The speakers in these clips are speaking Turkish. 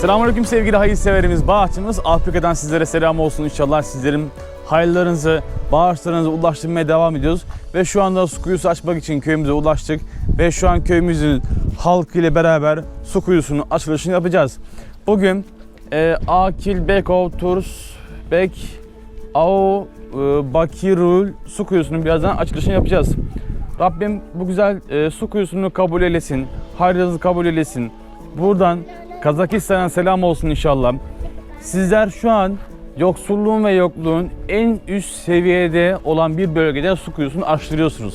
Selamünaleyküm sevgili hayırseverimiz, bağışçımız. Afrika'dan sizlere selam olsun inşallah. Sizlerin hayırlarınızı, bağışlarınızı ulaştırmaya devam ediyoruz. Ve şu anda su kuyusu açmak için köyümüze ulaştık. Ve şu an köyümüzün halkı ile beraber su kuyusunun açılışını yapacağız. Bugün e, Akil Bekov Turs Bek Ao e, Bakirul su kuyusunun birazdan açılışını yapacağız. Rabbim bu güzel e, su kuyusunu kabul eylesin. Hayrınızı kabul eylesin. Buradan Kazakistan'a selam olsun inşallah. Sizler şu an yoksulluğun ve yokluğun en üst seviyede olan bir bölgede su kuyusunu açtırıyorsunuz.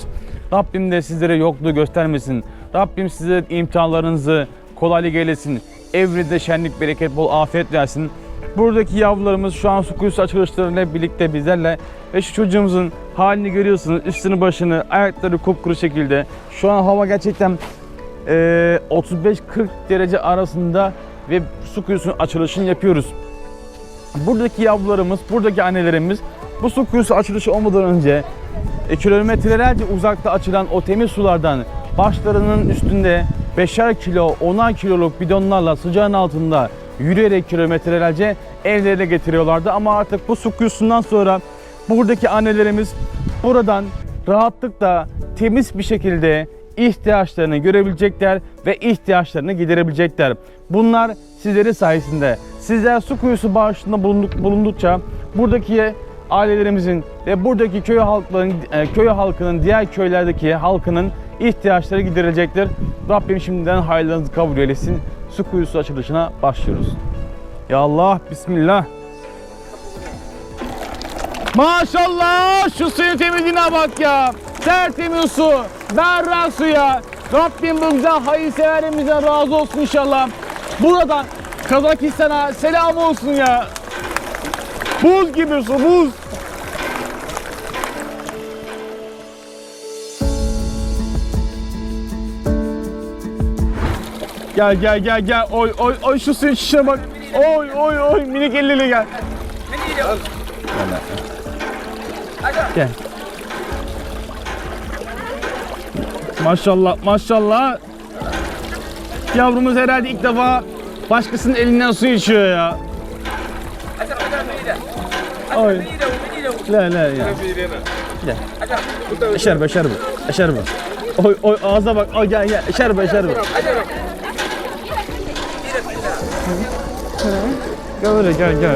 Rabbim de sizlere yokluğu göstermesin. Rabbim size imtihanlarınızı kolaylık eylesin. Evrinizde şenlik, bereket, bol afiyet versin. Buradaki yavrularımız şu an su kuyusu açılışlarıyla birlikte bizlerle ve şu çocuğumuzun halini görüyorsunuz. Üstünü başını, ayakları kupkuru şekilde. Şu an hava gerçekten eee, 35-40 derece arasında ve su kuyusunun açılışını yapıyoruz. Buradaki yavrularımız, buradaki annelerimiz bu su kuyusu açılışı olmadan önce e, kilometrelerce uzakta açılan o temiz sulardan başlarının üstünde 5'er kilo, 10'ar kiloluk bidonlarla sıcağın altında yürüyerek kilometrelerce evlerine getiriyorlardı. Ama artık bu su kuyusundan sonra buradaki annelerimiz buradan rahatlıkla temiz bir şekilde ihtiyaçlarını görebilecekler ve ihtiyaçlarını giderebilecekler. Bunlar sizleri sayesinde. Sizler su kuyusu bağışında bulunduk, bulundukça buradaki ailelerimizin ve buradaki köy halkların e, köy halkının diğer köylerdeki halkının ihtiyaçları giderilecektir. Rabbim şimdiden hayırlarınızı kabul eylesin. Su kuyusu açılışına başlıyoruz. Ya Allah, Bismillah. Maşallah şu suyun temizliğine bak ya. Tertemiz su, berrak suya. Rabbim bu güzel hayırseverimize razı olsun inşallah. Buradan Kazakistan'a selam olsun ya. Buz gibi su, buz. Gel gel gel gel. Oy oy oy şu suyun şişine bak. Oy oy oy minik ellili gel. Gel. Maşallah maşallah. Yavrumuz herhalde ilk defa başkasının elinden su içiyor ya. Oy. La la ya. Gel. Eşer be eşer bu. Eşer bu. Oy oy ağza bak. Oy gel gel. Eşer be eşer bu. Gel gel gel.